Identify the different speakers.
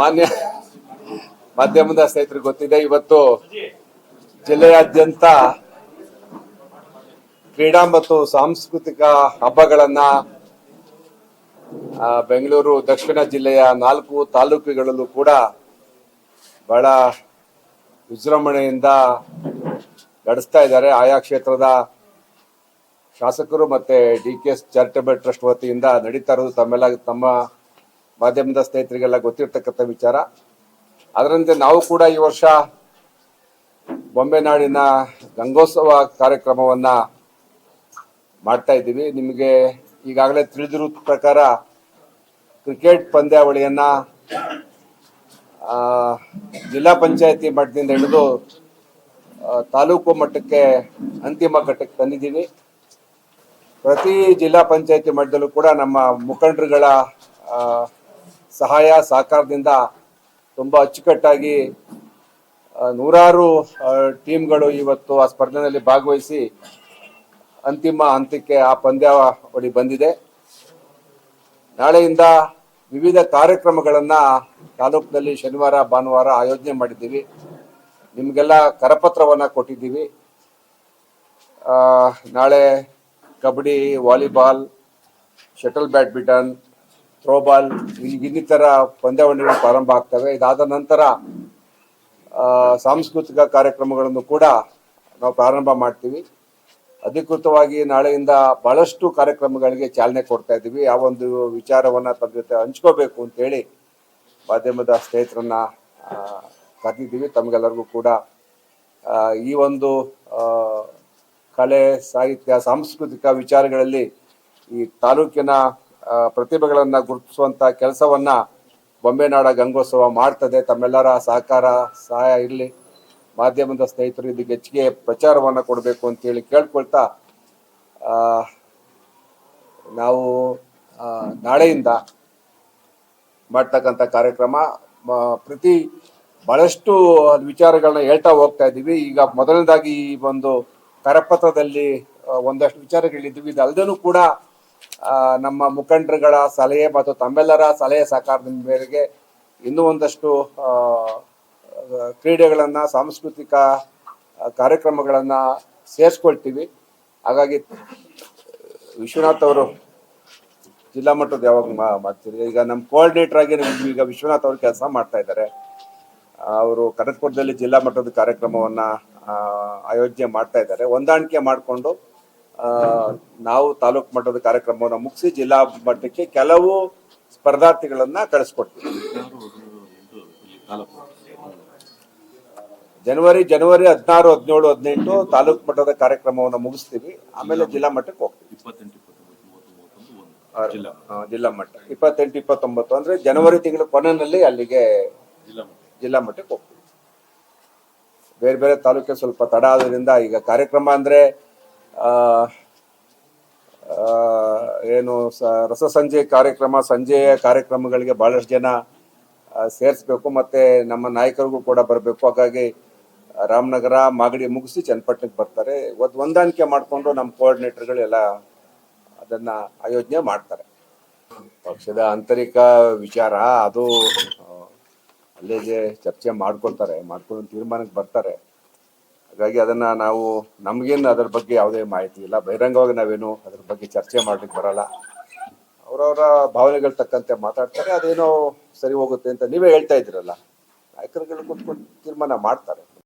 Speaker 1: ಮಾನ್ಯ ಮಾಧ್ಯಮದ ಸ್ನೇಹಿತರಿಗೆ ಗೊತ್ತಿದೆ, ಇವತ್ತು ಜಿಲ್ಲೆಯಾದ್ಯಂತ ಕ್ರೀಡಾ ಮತ್ತು ಸಾಂಸ್ಕೃತಿಕ ಹಬ್ಬಗಳನ್ನ ಬೆಂಗಳೂರು ದಕ್ಷಿಣ ಜಿಲ್ಲೆಯ ನಾಲ್ಕು ತಾಲೂಕುಗಳಲ್ಲೂ ಕೂಡ ಬಹಳ ವಿಜೃಂಭಣೆಯಿಂದ ನಡೆಸ್ತಾ ಇದ್ದಾರೆ. ಆಯಾ ಕ್ಷೇತ್ರದ ಶಾಸಕರು ಮತ್ತೆ D K S charitable trust ವತಿಯಿಂದ ನಡೀತಾ ಇರೋದು ತಮ್ಮೆಲ್ಲ ತಮ್ಮ ಮಾಧ್ಯಮದ ಸ್ನೇಹಿತರಿಗೆಲ್ಲ ಗೊತ್ತಿರ್ತಕ್ಕಂಥ ವಿಚಾರ. ಅದರಂತೆ ನಾವು ಕೂಡ ಈ ವರ್ಷ ಬೊಂಬೆ ನಾಡಿನ ಗಂಗೋತ್ಸವ ಕಾರ್ಯಕ್ರಮವನ್ನು ಮಾಡ್ತಾ ಇದ್ದೀವಿ. ನಿಮಗೆ ಈಗಾಗಲೇ ತಿಳಿದಿರೋ ಪ್ರಕಾರ ಕ್ರಿಕೆಟ್ ಪಂದ್ಯಾವಳಿಯನ್ನು ಜಿಲ್ಲಾ ಪಂಚಾಯತಿ ಮಟ್ಟದಿಂದ ಹಿಡಿದು ತಾಲೂಕು ಮಟ್ಟಕ್ಕೆ ಅಂತಿಮ ಘಟ್ಟಕ್ಕೆ ತಂದಿದ್ದೀವಿ. ಪ್ರತಿ ಜಿಲ್ಲಾ ಪಂಚಾಯತಿ ಮಟ್ಟದಲ್ಲೂ ಕೂಡ ನಮ್ಮ ಮುಖಂಡರುಗಳ ಸಹಾಯ ಸಹಕಾರದಿಂದ ತುಂಬ ಅಚ್ಚುಕಟ್ಟಾಗಿ ನೂರಾರು ಟೀಮ್ಗಳು ಇವತ್ತು ಆ ಸ್ಪರ್ಧೆಯಲ್ಲಿ ಭಾಗವಹಿಸಿ ಅಂತಿಮ ಹಂತಕ್ಕೆ ಆ ಪಂದ್ಯಾವಳಿ ಬಂದಿದೆ. ನಾಳೆಯಿಂದ ವಿವಿಧ ಕಾರ್ಯಕ್ರಮಗಳನ್ನು ತಾಲೂಕಿನಲ್ಲಿ ಶನಿವಾರ, ಭಾನುವಾರ ಆಯೋಜನೆ ಮಾಡಿದ್ದೀವಿ. ನಿಮಗೆಲ್ಲ ಕರಪತ್ರವನ್ನು ಕೊಟ್ಟಿದ್ದೀವಿ. ನಾಳೆ kabaddi, volleyball, shuttle badminton throwball ಇನ್ನಿತರ ಪಂದ್ಯಾವಳಿಗಳು ಪ್ರಾರಂಭ ಆಗ್ತವೆ. ಇದಾದ ನಂತರ ಸಾಂಸ್ಕೃತಿಕ ಕಾರ್ಯಕ್ರಮಗಳನ್ನು ಕೂಡ ನಾವು ಪ್ರಾರಂಭ ಮಾಡ್ತೀವಿ. ಅಧಿಕೃತವಾಗಿ ನಾಳೆಯಿಂದ ಬಹಳಷ್ಟು ಕಾರ್ಯಕ್ರಮಗಳಿಗೆ ಚಾಲನೆ ಕೊಡ್ತಾ ಇದ್ದೀವಿ. ಆ ಒಂದು ವಿಚಾರವನ್ನು ತಮ್ಮ ಜೊತೆ ಹಂಚ್ಕೋಬೇಕು ಅಂತೇಳಿ ಮಾಧ್ಯಮದ ಸ್ನೇಹಿತರನ್ನ ಕರೆದಿದ್ದೀವಿ. ತಮಗೆಲ್ಲರಿಗೂ ಕೂಡ ಈ ಒಂದು ಕಲೆ, ಸಾಹಿತ್ಯ, ಸಾಂಸ್ಕೃತಿಕ ವಿಚಾರಗಳಲ್ಲಿ ಈ ತಾಲೂಕಿನ ಪ್ರತಿಭೆಗಳನ್ನ ಗುರುತಿಸುವಂತ ಕೆಲಸವನ್ನ ಬೊಂಬೆನಾಡ ಗಂಗೋತ್ಸವ ಮಾಡ್ತದೆ. ತಮ್ಮೆಲ್ಲರ ಸಹಕಾರ, ಸಹಾಯ ಇರಲಿ. ಮಾಧ್ಯಮದ ಸ್ನೇಹಿತರು ಇದಕ್ಕೆ ಹೆಚ್ಚಿಗೆ ಪ್ರಚಾರವನ್ನ ಕೊಡಬೇಕು ಅಂತೇಳಿ ಕೇಳ್ಕೊಳ್ತಾ ನಾವು ನಾಳೆಯಿಂದ ಮಾಡ್ತಕ್ಕಂಥ ಕಾರ್ಯಕ್ರಮ ಪ್ರತಿ ಬಹಳಷ್ಟು ವಿಚಾರಗಳನ್ನ ಹೇಳ್ತಾ ಹೋಗ್ತಾ ಇದ್ದೀವಿ. ಈಗ ಮೊದಲನೇದಾಗಿ ಈ ಒಂದು ಕರಪತ್ರದಲ್ಲಿ ಒಂದಷ್ಟು ಒಂದಷ್ಟು ಇದು ಇದಲ್ಲದೇನೂ ಕೂಡ ನಮ್ಮ ಮುಖಂಡರುಗಳ ಸಲಹೆ ಮತ್ತು ತಮ್ಮೆಲ್ಲರ ಸಲಹೆ ಸಹಕಾರದ ಮೇರೆಗೆ ಇನ್ನೂ ಒಂದಷ್ಟು ಕ್ರೀಡೆಗಳನ್ನು, ಸಾಂಸ್ಕೃತಿಕ ಕಾರ್ಯಕ್ರಮಗಳನ್ನು ಸೇರಿಸ್ಕೊಳ್ತೀವಿ. ಹಾಗಾಗಿ ವಿಶ್ವನಾಥ್ ಅವರು ಜಿಲ್ಲಾ ಮಟ್ಟದ ಯಾವಾಗ ಮಾಡ್ತೀರಿ? ಈಗ ನಮ್ಮ ಕೋಆರ್ಡಿನೇಟರ್ ಆಗಿ ಈಗ ವಿಶ್ವನಾಥ್ ಅವರು ಕೆಲಸ ಮಾಡ್ತಾ ಇದ್ದಾರೆ. ಅವರು ಕನಕಪುರದಲ್ಲಿ ಜಿಲ್ಲಾ ಮಟ್ಟದ ಕಾರ್ಯಕ್ರಮವನ್ನ ಆಯೋಜನೆ ಮಾಡ್ತಾ ಇದ್ದಾರೆ. ಹೊಂದಾಣಿಕೆ ಮಾಡಿಕೊಂಡು ನಾವು ತಾಲೂಕು ಮಟ್ಟದ ಕಾರ್ಯಕ್ರಮವನ್ನು ಮುಗಿಸಿ ಜಿಲ್ಲಾ ಮಟ್ಟಕ್ಕೆ ಕೆಲವು ಸ್ಪರ್ಧಾರ್ಥಿಗಳನ್ನ ಕಳಿಸ್ಕೊಡ್ತೀವಿ ಜನವರಿ ಜನವರಿ ಹದಿನಾರು ಹದಿನೇಳು ಹದಿನೆಂಟು ತಾಲೂಕು ಮಟ್ಟದ ಕಾರ್ಯಕ್ರಮವನ್ನು ಮುಗಿಸ್ತೀವಿ. ಆಮೇಲೆ ಜಿಲ್ಲಾ ಮಟ್ಟಕ್ಕೆ ಹೋಗ್ತೀವಿ.
Speaker 2: ಜಿಲ್ಲಾ
Speaker 1: ಮಟ್ಟ. ಇಪ್ಪತ್ತೆಂಟು ಇಪ್ಪತ್ತೊಂಬತ್ತು ಅಂದ್ರೆ ಜನವರಿ ತಿಂಗಳ ಕೊನೆಯಲ್ಲಿ ಅಲ್ಲಿಗೆ
Speaker 2: ಜಿಲ್ಲಾ
Speaker 1: ಮಟ್ಟಕ್ಕೆ ಹೋಗ್ತೀವಿ. ಬೇರೆ ಬೇರೆ ತಾಲೂಕಿಗೆ ಸ್ವಲ್ಪ ತಡ ಆದ್ರಿಂದ ಈಗ ಕಾರ್ಯಕ್ರಮ ಅಂದ್ರೆ ಏನು ಸ- ರಸಸಂಜೆ ಕಾರ್ಯಕ್ರಮ, ಸಂಜೆಯ ಕಾರ್ಯಕ್ರಮಗಳಿಗೆ ಬಹಳಷ್ಟು ಜನ ಸೇರಿಸ್ಬೇಕು ಮತ್ತೆ ನಮ್ಮ ನಾಯಕರಿಗೂ ಕೂಡ ಬರಬೇಕು. ಹಾಗಾಗಿ ರಾಮನಗರ, ಮಾಗಡಿ ಮುಗಿಸಿ ಚನ್ನಪಟ್ಟಣಕ್ಕೆ ಬರ್ತಾರೆ. ಇವತ್ತು ಹೊಂದಾಣಿಕೆ ಮಾಡಿಕೊಂಡು ನಮ್ಮ ಕೋಆರ್ಡಿನೇಟರ್ಗಳು ಎಲ್ಲ ಅದನ್ನ ಆಯೋಜನೆ ಮಾಡ್ತಾರೆ. ಪಕ್ಷದ ಆಂತರಿಕ ವಿಚಾರ, ಅದು ಅಲ್ಲೇ ಚರ್ಚೆ ಮಾಡ್ಕೊಳ್ತಾರೆ ಮಾಡ್ಕೊಂಡು ತೀರ್ಮಾನಕ್ಕೆ ಬರ್ತಾರೆ. ಹಾಗಾಗಿ ಅದನ್ನ ನಾವು ನಮ್ಗೇನು ಅದ್ರ ಬಗ್ಗೆ ಯಾವುದೇ ಮಾಹಿತಿ ಇಲ್ಲ. ಬಹಿರಂಗವಾಗಿ ನಾವೇನು ಅದ್ರ ಬಗ್ಗೆ ಚರ್ಚೆ ಮಾಡ್ಲಿಕ್ಕೆ ಬರಲ್ಲ. ಅವರವರ ಭಾವನೆಗಳ ತಕ್ಕಂತೆ ಮಾತಾಡ್ತಾರೆ, ಅದೇನೋ ಸರಿ ಹೋಗುತ್ತೆ ಅಂತ ನೀವೇ ಹೇಳ್ತಾ ಇದ್ದೀರಲ್ಲ. ನಾಯಕರುಗಳು ಕೂತ್ಕೊಂಡು ತೀರ್ಮಾನ ಮಾಡ್ತಾರೆ.